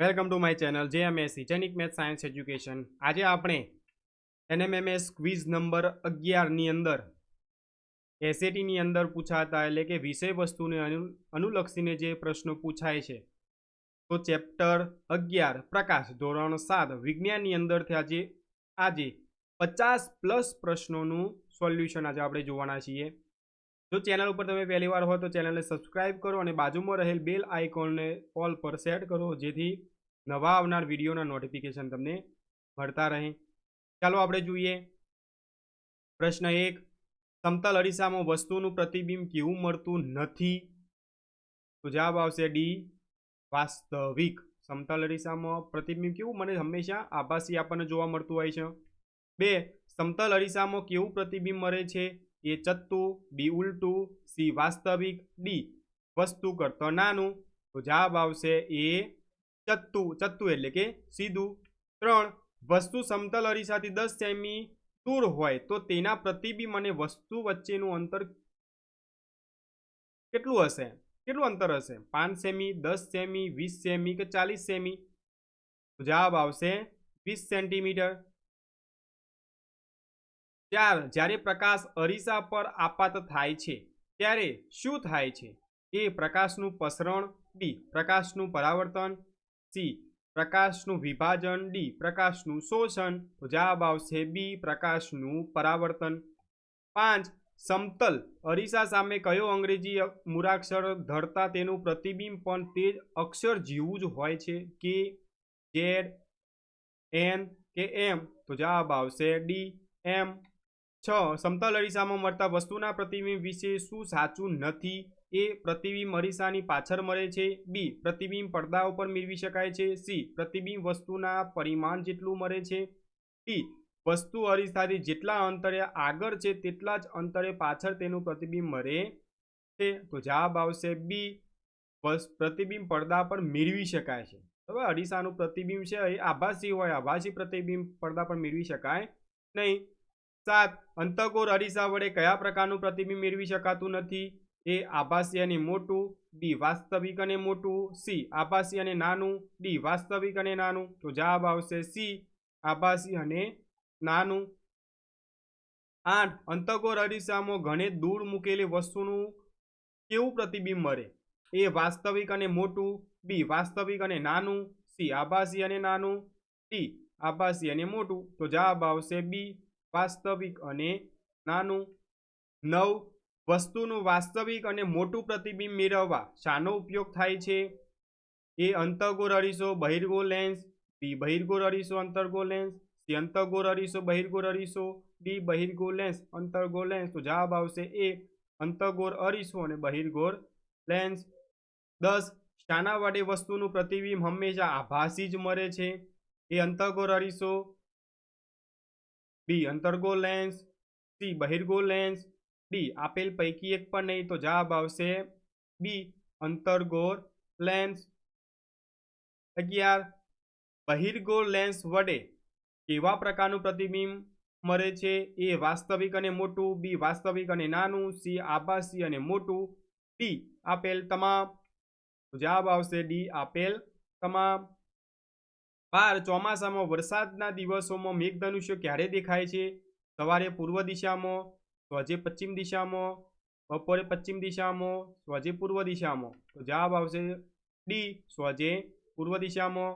Welcome to my channel J M S ઇજેનિક math science education. આજે આપણે NMMS quiz number અગિયારની અંદર એસએટીની અંદર પૂછાતા એટલે કે વિષય વસ્તુને અનુ- અનુલક્ષીને જે પ્રશ્નો પૂછાય છે, તો ચેપ્ટર અગિયાર, પ્રકાશ, ધોરણ સાત, વિજ્ઞાનની અંદરથી આજે આજે પચાસ પ્લસ પ્રશ્નોનું સોલ્યુશન આજે આપણે જોવાના છીએ. જો ચેનલ ઉપર તમે પહેલી વાર હોય તો ચેનલને સબસ્ક્રાઇબ કરો અને બાજુમાં રહેલ બેલ આઇકોનને ઓલ પર સેટ કરો, જેથી નવા આવનાર વિડીયોના નોટિફિકેશન તમને મળતા રહે. ચાલો આપણે જોઈએ. પ્રશ્ન એક, સમતલ અરીસામાં વસ્તુનું પ્રતિબિંબ કેવું મળતું નથી? તો જવાબ આવશે ડી, વાસ્તવિક. સમતલ અરીસામાં પ્રતિબિંબ કેવું મને હંમેશા આભાસી આપણને જોવા મળતું હોય છે. બે, સમતલ અરીસામાં કેવું પ્રતિબિંબ મળે છે? એ ચત્તું, બી ઉલટું, સી વાસ્તવિક, ડી વસ્તુ કરતો નાનું. તો જવાબ આવશે એ ચત્તું ચત્તું એટલે કે સીધું. ત્રણ, વસ્તુ સમતલ અરીસાથી દસ સેમી દૂર હોય તો તેના પ્રતિબિંબ અને વસ્તુ વચ્ચેનું અંતર કેટલું હશે? કેટલું અંતર હશે? પાંચ સેમી, દસ સેમી, વીસ સેમી કે ચાલીસ સેમી? જવાબ આવશે વીસ સેન્ટીમીટર. ચાર જ્યારે પ્રકાશ અરીસા પર આપાત થાય છે, ત્યારે શું થાય છે? એ પ્રકાશનું પસરણ બી પ્રકાશનું પરાવર્તન સી, પ્રકાશનું વિભાજન ડી, પ્રકાશનું શોષણ. તો જવાબ આવશે બી, પ્રકાશનું પરાવર્તન. પાંચ, સમતલ. અરીસા સામે કયો અંગ્રેજી મૂળાક્ષર ધરતા તેનું પ્રતિબિંબ? પણ તે જ અક્ષર જેવું જ હોય છે. કે, ઝેડ, એન, કે, એમ. તો જવાબ આવશે ડી, એમ. છ, સમતલ અરીસામાં મળતા વસ્તુના પ્રતિબિંબ વિશે શું સાચું નથી? એ, પ્રતિબિંબ અરીસાની પાછળ મળે છે. બી, પ્રતિબિંબ પડદા ઉપર મેળવી શકાય છે. સી, પ્રતિબિંબ વસ્તુના પરિમાણ જેટલું મળે છે. ડી, વસ્તુ અરીસાથી જેટલા અંતરે આગળ છે તેટલા જ અંતરે પાછળ તેનું પ્રતિબિંબ મળે છે. તો જવાબ આવશે બી પ્રતિબિંબ પડદા પર મેળવી શકાય છે. હવે અરીસાનું પ્રતિબિંબ છે, એ આભાસી હોય, આભાસી પ્રતિબિંબ પડદા પર મેળવી શકાય નહીં. સાત અંતકોર અરીસા વડે કયા પ્રકારનું પ્રતિબિંબ મેળવી શકાતું નથી? એ આભાસી અને મોટું, બી વાસ્તવિક અને મોટું, સી આભાસી અને નાનું, ડી વાસ્તવિક અને નાનું. તો જવાબ આવશે સી આભાસી અને નાનું. આઠ અંતકોર અરીસામાં ઘણે દૂર મૂકેલી વસ્તુનું કેવું પ્રતિબિંબ મળે? એ વાસ્તવિક અને મોટું, બી વાસ્તવિક અને નાનું, સી આભાસી અને નાનું, ડી આભાસી અને મોટું. તો જવાબ આવશે બી વાસ્તવિક અને નાનું. નવ. વસ્તુનું વાસ્તવિક અને મોટું પ્રતિબિંબ મેળવવા શાનો ઉપયોગ થાય છે? એ અંતર્ગોળ અરીસો, બહિર્ગોળ લેન્સ બી બહિર્ગોળ અરીસો, અંતર્ગોળ લેન્સ સી અંતર્ગોળ અરીસો, બહિર્ગોળ અરીસો ડી બહિર્ગોળ લેન્સ અંતર્ગોળ લેન્સ તો જવાબ આવશે એ અંતર્ગોળ અરીસો અને બહિર્ગોળ લેન્સ દસ. શાના વડે વસ્તુનું પ્રતિબિંબ હંમેશા આભાસી જ મળે છે? એ અંતર્ગોળ અરીસો બી અંતર્ગોળ લેન્સ સી બહિર્ગોળ લેન્સ ડી આપેલ પૈકી એક પણ નહીં તો જવાબ આવશે બી અંતર્ગોળ લેન્સ અગિયાર બહિર્ગોળ લેન્સ વડે કેવા પ્રકારનું પ્રતિબિંબ મળે છે? એ વાસ્તવિક અને મોટું, બી વાસ્તવિક અને નાનું, સી આભાસી અને મોટું, ડી આપેલ તમામ. જવાબ આવશે ડી આપેલ તમામ. બાર ચોમાસામાં વરસાદના દિવસોમાં મેઘધનુષ્ય ક્યારે દેખાય છે? સવારે પૂર્વ દિશામાં સ્વજે પશ્ચિમ દિશામાં, બપોરે પશ્ચિમ દિશામાં સ્વજે પૂર્વ દિશામાં. તો જવાબ આવશે ડી સ્વજે પૂર્વ દિશામાં.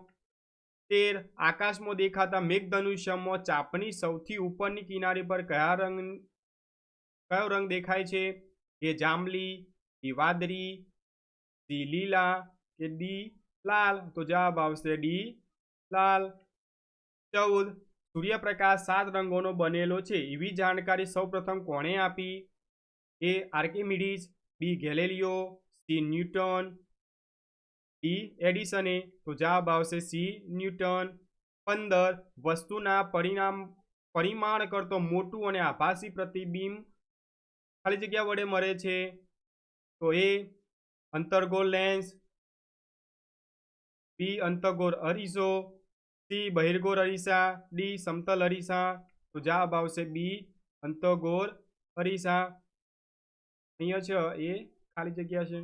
તેર, આકાશમાં દેખાતા મેઘધનુષ્યમાં ચાપની સૌથી ઉપરની કિનારી પર કયા રંગ, કયો રંગ દેખાય છે? એ જાંબલી ડી વાદળી સી લીલા, કે ડી, લાલ? તો જવાબ આવશે ડી લાલ, ચૌદ, સૂર્યપ્રકાશ સાત રંગોનો બનેલો છે. એવી જાણકારી સૌપ્રથમ કોણે આપી? A Archimedes, B Galileo, C Newton, D એડિસને. તો જવાબ આવશે સી ન્યૂટન. પંદર, વસ્તુના પરિણામ પરિમાણ કરતો મોટું અને આભાસી પ્રતિબિંબ ખાલી જગ્યા વડે મળે છે. તો એ અંતર્ગોળ લેન્સ, બી અંતર્ગોળ અરીસો સી બહિર્ગોર અરીસા, ડી સમતલ અરીસા, તો જવાબ આવશે બી અંતગોર અરીસા. અહીંયા છે, એ ખાલી જગ્યા છે.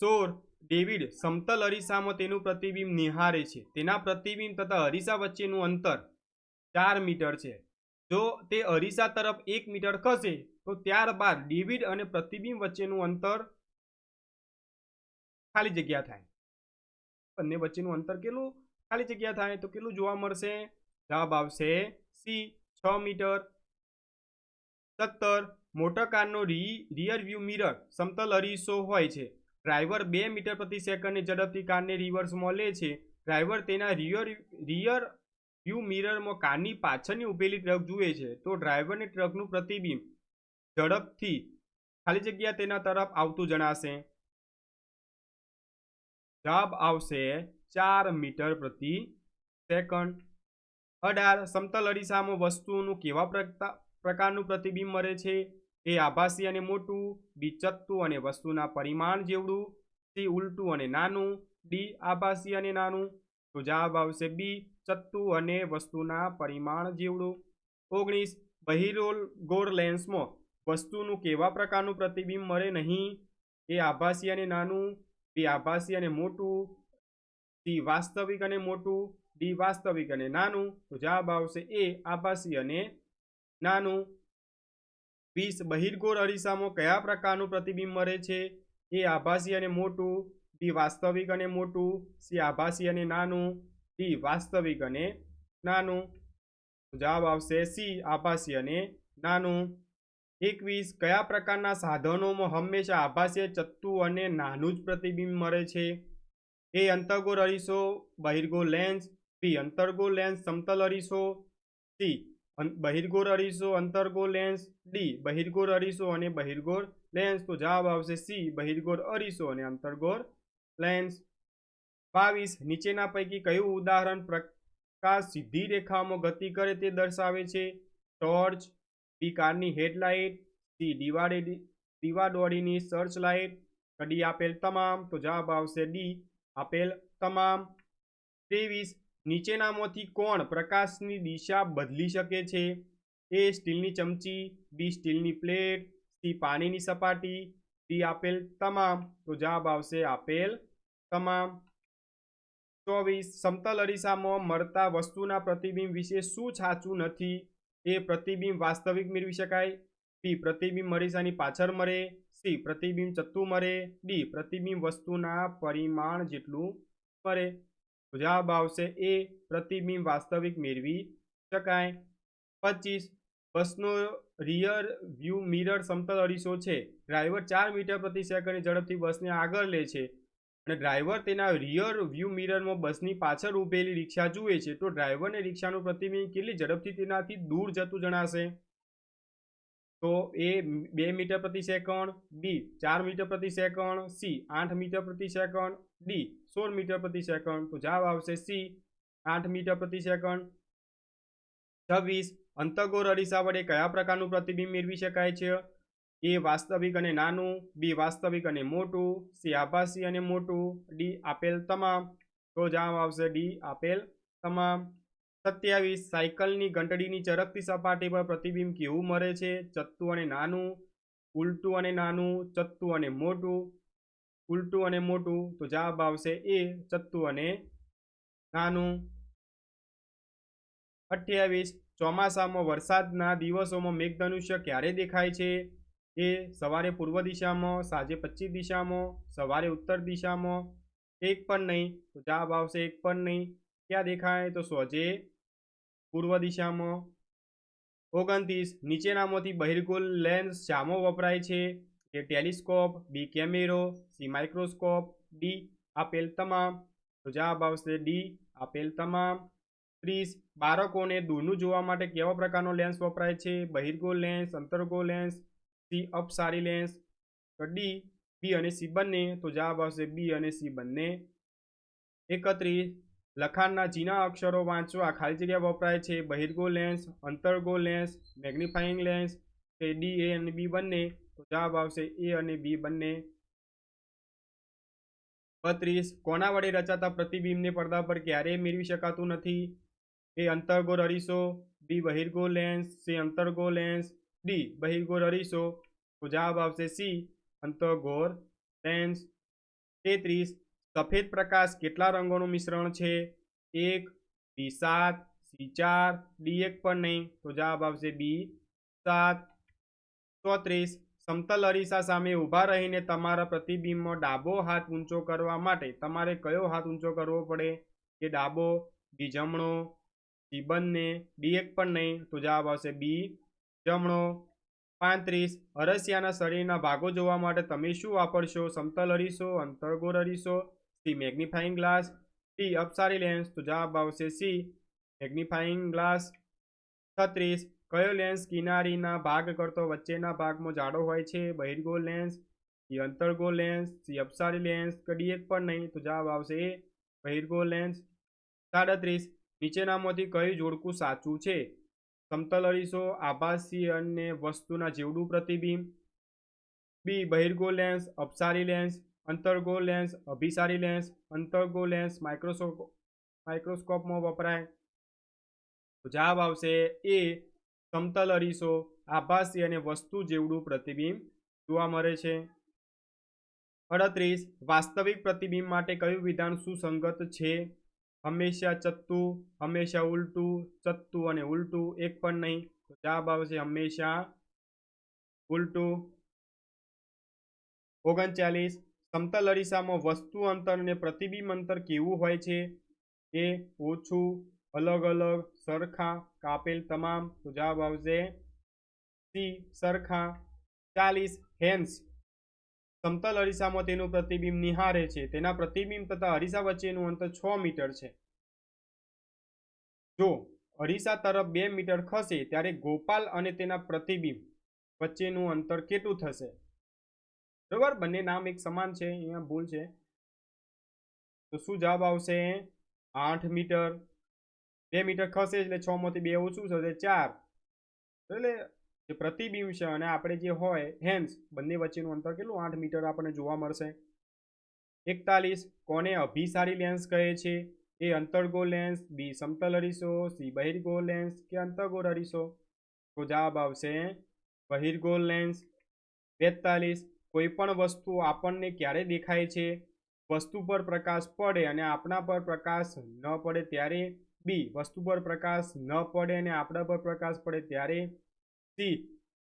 સોર ડેવિડ સમતલ અરીસામાં તેનું પ્રતિબિંબ નિહારે છે. તેના પ્રતિબિંબ તથા અરીસા વચ્ચેનું અંતર ચાર મીટર છે. જો તે અરીસા તરફ એક મીટર ખસે, તો ત્યારબાદ ડેવિડ અને પ્રતિબિંબ વચ્ચેનું અંતર ખાલી જગ્યા થાય. બંને વચ્ચેનું અંતર કેટલું? ખાલી જગ્યા થાય તો કેટલું જોવા મળશે? જવાબ આવશે સી, છ મીટર. સત્તર, મોટર કારનો રી રિયર વ્યૂ મિરર સમતલ અરીસો હોય છે. ડ્રાઈવર બે મીટર પ્રતિ સેકન્ડની ઝડપથી કારને રિવર્સમાં લે છે. ડ્રાઈવર તેના રિયર રિયર વ્યૂ મિરરમાં કારની પાછળની ઊભેલી ટ્રક જુએ છે. તો ડ્રાઈવરને ટ્રકનું પ્રતિબિંબ ઝડપથી ખાલી જગ્યા તેના તરફ આવતું જણાશે. જવાબ આવશે ચાર મીટર પ્રતિ સેકન્ડ. અઢાર, સમતલ અરીસામાં વસ્તુનું કેવા પ્રકા- પ્રકારનું પ્રતિબિંબ મળે છે? એ આભાસી અને મોટું, બી ચત્તું અને વસ્તુના પરિમાણ જેવડું, સી ઉલટું અને નાનું, ડી આભાસી અને નાનું. તો જવાબ આવશે બી ચત્તું અને વસ્તુના પરિમાણ જેવડું. ઓગણીસ, બહિરોલ ગોળ લેન્સમાં વસ્તુનું કેવા પ્રકારનું પ્રતિબિંબ મળે નહીં? એ આભાસી અને નાનું બી આભાસી અને મોટું સી વાસ્તવિક અને મોટું ડી વાસ્તવિક અને નાનું. તો જવાબ આવશે એ આભાસી અને નાનું. વીસ બહિર્ગોળ અરીસામાં કયા પ્રકારનું પ્રતિબિંબ મળે છે? એ આભાસી અને મોટું ડી વાસ્તવિક અને મોટું સી આભાસી અને નાનું ડી વાસ્તવિક અને નાનું. જવાબ આવશે સી આભાસી અને નાનું. એકવીસ, કયા પ્રકારના સાધનોમાં હંમેશા આભાસીય ચત્તુ અને નાનું જ પ્રતિબિંબ મળે છે? એ અંતર્ગોળ અરીસો, બહિર્ગોળ લેન્સ, બી અંતર્ગોળ લેન્સ, સમતલ અરીસો, સી બહિર્ગોર અરીસો, અંતર્ગોળ લેન્સ, ડી બહિર્ગોળ અરીસો અને બહિર્ગોળ લેન્સ. તો જવાબ આવશે સી બહિર્ગોળ અરીસો અને અંતર્ગોળ લેન્સ. બાવીસ, નીચેના પૈકી કયું ઉદાહરણ પ્રકાશ સીધી રેખામાં ગતિ કરે તે દર્શાવે છે? ટોર્ચ બી કારની હેડલાઇટ સી દિવાળી દીવાડોળીની સર્ચ લાઇટ ડી આપેલ તમામ, તો જવાબ આવશે ડી, આપેલ તમામ. ત્રેવીસ નીચેનામાંથી કોણ પ્રકાશની દિશા બદલી શકે છે? એ સ્ટીલની ચમચી, બી સ્ટીલની પ્લેટ, સી પાણીની સપાટી, ડી આપેલ તમામ, તો જવાબ આવશે આપેલ તમામ. ચોવીસ, સમતલ અરીસામાં મળતા વસ્તુના પ્રતિબિંબ વિશે શું સાચું નથી? એ પ્રતિબિંબ વાસ્તવિક મેળવી શકાય. બી, પ્રતિબિંબ અરીસાની પાછળ મરે. સી, પ્રતિબિંબ ચત્તુ મરે. ડી, પ્રતિબિંબ વસ્તુના પરિમાણ જેટલું તો જવાબ આવશે એ પ્રતિબિંબ વાસ્તવિક મેળવી શકાય. પચીસ, બસનો રિયર વ્યૂ મિરર સમતલ અરીસો છે. ડ્રાઈવર ચાર મીટર પ્રતિ સેકન્ડની ઝડપથી બસને આગળ લે છે. અને ડ્રાઈવર તેના રિયર વ્યૂ મિરરમાં બસની પાછળ ઊભેલી રિક્ષા જુએ છે, તો ડ્રાઈવરને રિક્ષાનું પ્રતિબિંબ કેટલી ઝડપથી તેનાથી દૂર જતું જણાશે? તો એ બે મીટર પ્રતિ સેકન્ડ, બી ચાર મીટર પ્રતિ સેકન્ડ, સી આઠ મીટર પ્રતિ સેકન્ડ, ડી સોળ મીટર પ્રતિ સેકન્ડ. તો જવાબ આવશે સી આઠ મીટર પ્રતિ સેકન્ડ. છવ્વીસ અંતગોર અરીસા વડે કયા પ્રકારનું પ્રતિબિંબ મેળવી શકાય છે? એ વાસ્તવિક અને નાનું, બી વાસ્તવિક અને મોટું, સી આભાસી અને મોટું, ડી આપેલ તમામ. તો જવાબ આવશે ડી આપેલ તમામ. સત્યાવીસ, સાયકલની ઘંટડીની ચરકતી સપાટી પર પ્રતિબિંબ કેવું મળે છે? ચત્તુ અને નાનું, ઉલટું અને નાનું, ચત્તુ અને મોટું, ઉલટું અને મોટું. તો જવાબ આવશે એ, ચત્તુ અને નાનું. અઠ્યાવીસ, ચોમાસામાં વરસાદના દિવસોમાં મેઘધનુષ્ય ક્યારે દેખાય છે? એ સવારે પૂર્વ દિશામાં, સાંજે પશ્ચિમ દિશામાં, સવારે ઉત્તર દિશામાં, એક પણ નહીં તો જવાબ આવશે એક પણ નહીં. ક્યાં દેખાય? તો સોજે પૂર્વ દિશામાં. ઓગણત્રીસ, નીચેનામાંથી બહિર્ગોળ લેન્સ શામો વપરાય છે એ ટેલિસ્કોપ, બી કેમેરો, સી માઇક્રોસ્કોપ, ડી આપેલ તમામ. તો જવાબ આવશે ડી આપેલ તમામ. ત્રીસ, બાળકોને દૂરનું જોવા માટે કેવા પ્રકારનો લેન્સ વપરાય છે? બહિર્ગોળ લેન્સ, અંતર્ગોળ લેન્સ સી અપસારી લેન્સ, તો ડી, બી અને સી બંને, તો જવાબ આવશે બી અને સી બંને. એકત્રીસ, લખાણના ઝીણા અક્ષરો વાંચવા ખાલી જગ્યા વપરાય છે. બહિર્ગો લેન્સ, અંતર્ગો લેન્સ, મેગ્નિફાઇંગ લેન્સ કે ડી, એ અને બી બંને, તો જવાબ આવશે એ અને બી બંને. બત્રીસ, કોના વડે રચાતા પ્રતિબિંબને પડદા પર ક્યારેય મેળવી શકાતું નથી? એ અંતર્ગોળ રરીસો બી બહિર્ગો લેન્સ, સી અંતર્ગો લેન્સ, ડી બહિર્ગો અરીસો તો જવાબ આવશે સી અંતર્ગોળ લેન્સ તેત્રીસ સફેદ પ્રકાશ કેટલા રંગોનું મિશ્રણ છે એક બી સાત સી ચાર ડી એક પણ નહીં તો જવાબ આવશે બી સાત ચોત્રીસ સમતલ અરીસા સામે ઊભા રહીને તમારા પ્રતિબિંબમાં ડાબો હાથ ઊંચો કરવા માટે તમારે કયો હાથ ઊંચો કરવો પડે કે ડાબો બી જમણો સી બંને ડી એક પણ નહીં તો જવાબ આવશે બી જમણો પાંત્રીસ અરસિયાના શરીરના ભાગો જોવા માટે તમે શું વાપરશો? સમતલ અરીસો, અંતર્ગોળ અરીસો, સી, મેગ્નિફાઇંગ ગ્લાસ ટી અપસારી લેન્સ. તો જવાબ આવશે સી, મેગ્નિફાઇંગ ગ્લાસ. છત્રીસ, કયો લેન્સ કિનારીના ભાગ કરતો વચ્ચેના ભાગમાં જાડો હોય છે? બહિર્ગોળ લેન્સ, સી, અંતર્ગોળ લેન્સ, સી, અપસારી લેન્સ કડી એક પણ નહીં? તો જવાબ આવશે એ, બહિર્ગોળ લેન્સ. સાડત્રીસ, નીચેનામાંથી કયું જોડકું સાચું છે? સમતલ અરીસો આભાસી અને વસ્તુના જેવડું પ્રતિબિંબ. બી, બહિર્ગો લેન્સ, અપસારી લેન્સ, અંતર્ગો લેન્સ, અભિસારી લેન્સ, અંતર્ગો લેન્સ માઇક્રોસ્કોપ, માઇક્રોસ્કોપમાં વપરાય. તો જવાબ આવશે એ સમતલ અરીસો આભાસી અને વસ્તુ જેવડું પ્રતિબિંબ જોવા મળે છે. અડત્રીસ, વાસ્તવિક પ્રતિબિંબ માટે કયું વિધાન સુસંગત છે? હંમેશા ચત્તું, હંમેશા ઉલટું, ચત્તું અને ઉલટું એક પણ નહીં. તો જવાબ આવશે હંમેશા ઉલટું. ઓગણચાલીસ. સમતલ અરીસામાં વસ્તુ અંતર અને પ્રતિબિંબ અંતર કેવું હોય છે? એ ઓછું, અલગ અલગ, સરખા, કાપેલ તમામ. તો જવાબ આવશે સી, સરખા. ચાલીસ. હેન્સ. સમતલ અરીસામાં તેનું પ્રતિબિંબ નિહારે છે. તેના પ્રતિબિંબ તથા અરીસા વચ્ચેનું અંતર છ મીટર છે. જો અરીસા તરફ બે મીટર ખસે, ત્યારે ગોપાલ અને તેના પ્રતિબિંબ વચ્ચેનું અંતર કેટલું થશે? બરોબર? બંને નામ એક સમાન છે. અહીંયા ભૂલ છે. તો શું જવાબ આવશે? આઠ મીટર. બે મીટર ખસે એટલે છ માંથી બે ઓછું થશે ચાર. એટલે જે પ્રતિબિંબ છે અને આપણે જે હોય હેન્સ બંને વચ્ચેનું અંતર કેટલું? આઠ મીટર આપણને જોવા મળશે. એકતાલીસ, કોને અભિસારી લેન્સ કહે છે? એ અંતર્ગોળ લેન્સ બી સમતલ અરીસો સી બહિર્ગો લેન્સ કે અંતર્ગોળ અરીસો? તો જવાબ આવશે બહિર્ગોળ લેન્સ બેતાલીસ કોઈ પણ વસ્તુ આપણને ક્યારે દેખાય છે? વસ્તુ પર પ્રકાશ પડે અને આપણા પર પ્રકાશ ન પડે ત્યારે બી વસ્તુ પર પ્રકાશ ન પડે અને આપણા પર પ્રકાશ પડે ત્યારે સી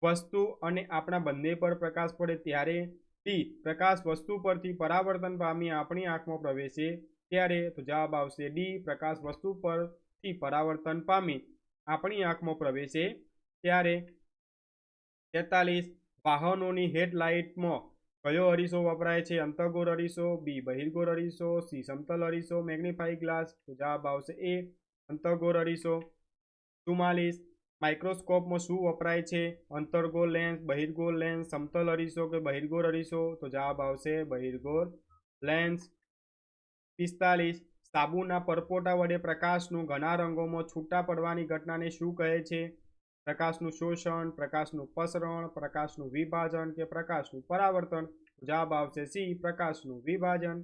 વસ્તુ અને આપણા બંને પર પ્રકાશ પડે ત્યારે ટી પ્રકાશ વસ્તુ પરથી પરાવર્તન પામી આપણી આંખમાં પ્રવેશે ત્યારે તો જવાબ આવશે ડી પ્રકાશ વસ્તુ પરથી પરાવર્તન પામી આપણી આંખમાં પ્રવેશે ત્યારે તેતાલીસ વાહનોની હેડલાઇટમાં કયો અરીસો વપરાય છે? અંતર્ગોળ અરીસો, બી બહિર્ગોળ અરીસો, સી સમતલ અરીસો મેગ્નિફાઈ ગ્લાસ? જવાબ આવશે એ અંતર્ગોળ અરીસો. ચુમ્માલીસ માઇક્રોસ્કોપમાં શું વપરાય છે? અંતર્ગોળ લેન્સ, બહિર્ગોળ લેન્સ, સમતલ અરીસો કે બહિર્ગોળ અરીસો? તો જવાબ આવશે બહિર્ગોળ લેન્સ. પિસ્તાલીસ. સાબુના પરપોટા વડે પ્રકાશનું ઘણા રંગોમાં છૂટા પડવાની ઘટનાને શું કહે છે? પ્રકાશનું શોષણ, પ્રકાશનું પસરણ, પ્રકાશનું વિભાજન કે પ્રકાશનું પરાવર્તન? જવાબ આવશે સી, પ્રકાશનું વિભાજન.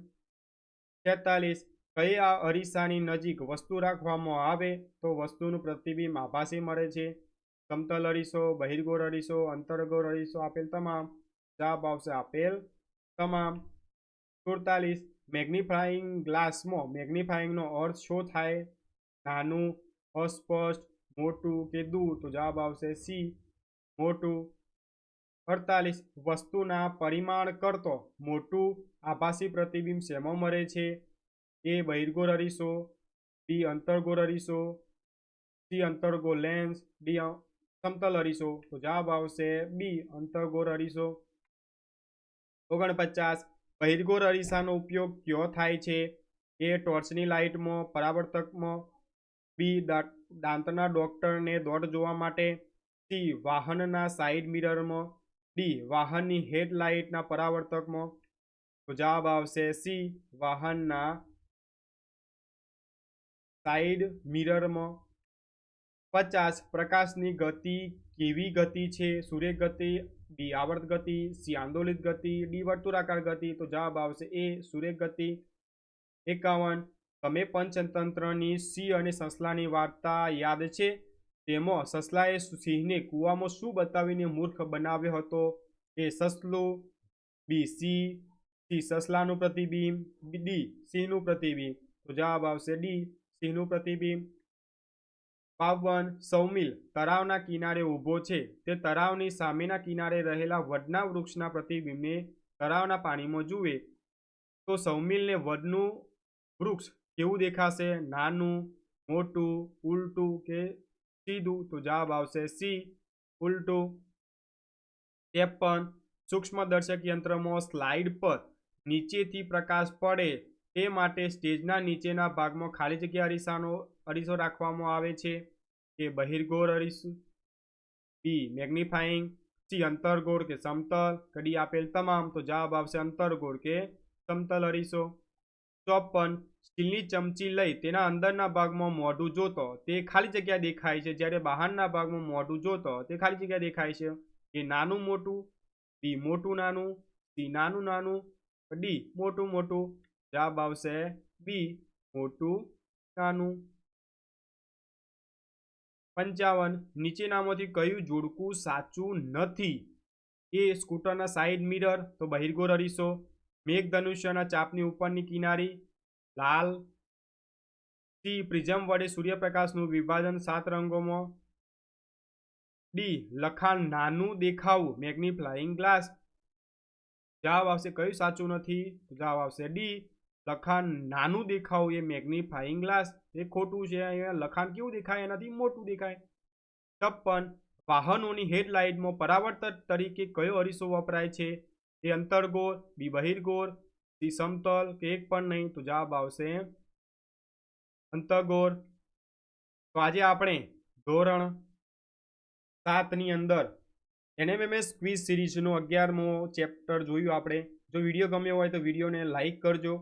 છેતાલીસ. કઈ આ અરીસાની નજીક વસ્તુ રાખવામાં આવે તો વસ્તુનું પ્રતિબિંબ આભાસી મળે છે. સમતલ અરીસો, બહિર્ગોળ અરીસો, અંતર્ગોળ અરીસો આપેલ તમામ જવાબ આવશે આપેલ તમામ. સુડતાલીસ મેગ્નિફાઈંગ ગ્લાસમાં મેગ્નિફાઈંગનો અર્થ શું થાય? નાનું, અસ્પષ્ટ, મોટું કે દૂર? તો જવાબ આવશે સી, મોટું. અડતાલીસ, વસ્તુના પરિમાણ કરતો મોટું આભાસી પ્રતિબિંબ શેમાં મળે છે? એ બહિર્ગોળ અરીસો બી અંતર્ગોળ અરીસો સી અંતર્ગોળ લેન્સ ડી સમતલ અરીસો તો જવાબ આવશે બી અંતર્ગોળ અરીસો ઓગણપચાસ બહિર્ગોળ અરીસાનો ઉપયોગ કયો થાય છે? એ ટોર્ચની લાઇટમાં, પરાવર્તકમાં, બી દાંતના ડોક્ટરને દોડ જોવા માટે, સી વાહનના સાઇડ મિરરમાં ડી વાહનની હેડલાઇટના પરાવર્તકમાં. તો જવાબ આવશે સી વાહનના સાઇડ મિરરમાં પચાસ પ્રકાશની ગતિ કેવી ગતિ છે, સૂર્ય ગતિ બી આવર્ત ગતિ, સી આંદોલિત ગતિ, ડી વર્તુળાકાર ગતિ, તો જવાબ આવશે એ સૂર્ય ગતિ. એકાવન, તમે પંચતંત્રની સિંહ અને સસલાની વાર્તા યાદ છે? તેમાં સસલાએ સિંહને કૂવામાં શું બતાવીને મૂર્ખ બનાવ્યો હતો? એ સસલું, બી સી સી સસલાનું પ્રતિબિંબ ડી સિંહનું પ્રતિબિંબ, તો જવાબ આવશે ડી સિંહનું પ્રતિબિંબ. પાવન, સૌમિલ તળાવના કિનારે ઊભો છે. તે તળાવની સામેના કિનારે રહેલા વડના વૃક્ષના પ્રતિબિંબને તળાવના પાણીમાં જુએ. તો સૌમિલને વડનું વૃક્ષ કેવું દેખાશે? નાનું, મોટું, ઉલટું કે સીધું? તો જવાબ આવશે સી, ઉલટું. ત્રેપન સૂક્ષ્મદર્શક યંત્રમાં સ્લાઇડ પર નીચેથી પ્રકાશ પડે. તે માટે સ્ટેજના નીચેના ભાગમાં ખાલી જગ્યા અરીસાનો, અરીસો રાખવામાં આવે છે. કે બહિર્ગોળ અરીસું. બી મેગ્નિફાઈંગ સી અંતરગોળ કે સમતલ. કડી આપેલ તમામ તો જવાબ આવશે અંતરગોળ કે સમતલ અરીસો. ચોપન, સ્ટીલની ચમચી લઈ તેના અંદરના ભાગમાં મોઢું જોતો. તે ખાલી જગ્યા દેખાય છે. જ્યારે બહારના ભાગમાં મોઢું જોતો, તે ખાલી જગ્યા દેખાય છે. એ નાનું મોટું. બી મોટું નાનું. સી નાનું નાનું. ડી મોટું મોટું. જવાબ આવશે બી મોટું નાનું. પંચાવન, નીચેનામાંથી કયું જોડકું સાચું નથી? એ સ્કૂટરના સાઈડ મિરર તો બહિર્ગો અરીસો. મેઘધનુષ્યના ચાપની ઉપરની કિનારી, લાલ. સી પ્રિઝમ વડે સૂર્યપ્રકાશનું વિભાજન સાત રંગોમાં. ડી લખાણ નાનું દેખાવું મેગ્નિફ્લાઇંગ ગ્લાસ જવાબ આવશે કયું સાચું નથી? જવાબ આવશે ડી લખાણ નાનું દેખાવું એ મેગ્નિફાઈંગ ગ્લાસ એ ખોટું છે અહીંયા. લખાણ કેવું દેખાય? એનાથી મોટું દેખાય. છપ્પન. વાહનોની હેડલાઇટમાં પરાવર્તક તરીકે કયો અરીસો વપરાય છે? એ અંતરગોળ, બી બહિર્ગોળ, સી સમતલ, કે એક પણ નહીં? તો જવાબ આવશે અંતર્ગોળ. તો આજે આપણે ધોરણ સાતની અંદર એનએમએમએસ ક્વિઝ સિરીઝનો અગિયારમો ચેપ્ટર જોયું આપણે. જો વીડિયો ગમ્યો હોય તો વિડીયોને લાઇક કરજો.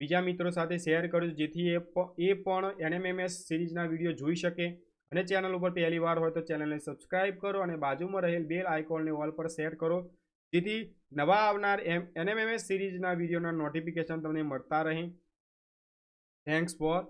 બીજા મિત્રો સાથે શેર કરજો, જેથી એ પણ એનએમએમએસ સિરીઝના વીડિયો જોઈ શકે. અને ચેનલ ઉપર પહેલી વાર હોય તો ચેનલને સબસ્ક્રાઇબ કરો અને બાજુમાં રહેલ બેલ આઇકોનને ઓલ પર સેટ કરો. જેથી નવા આવનાર એમ, એનએમએમએસ સિરીઝના વિડીયોના નોટિફિકેશન તમને મળતા રહે. Thanks for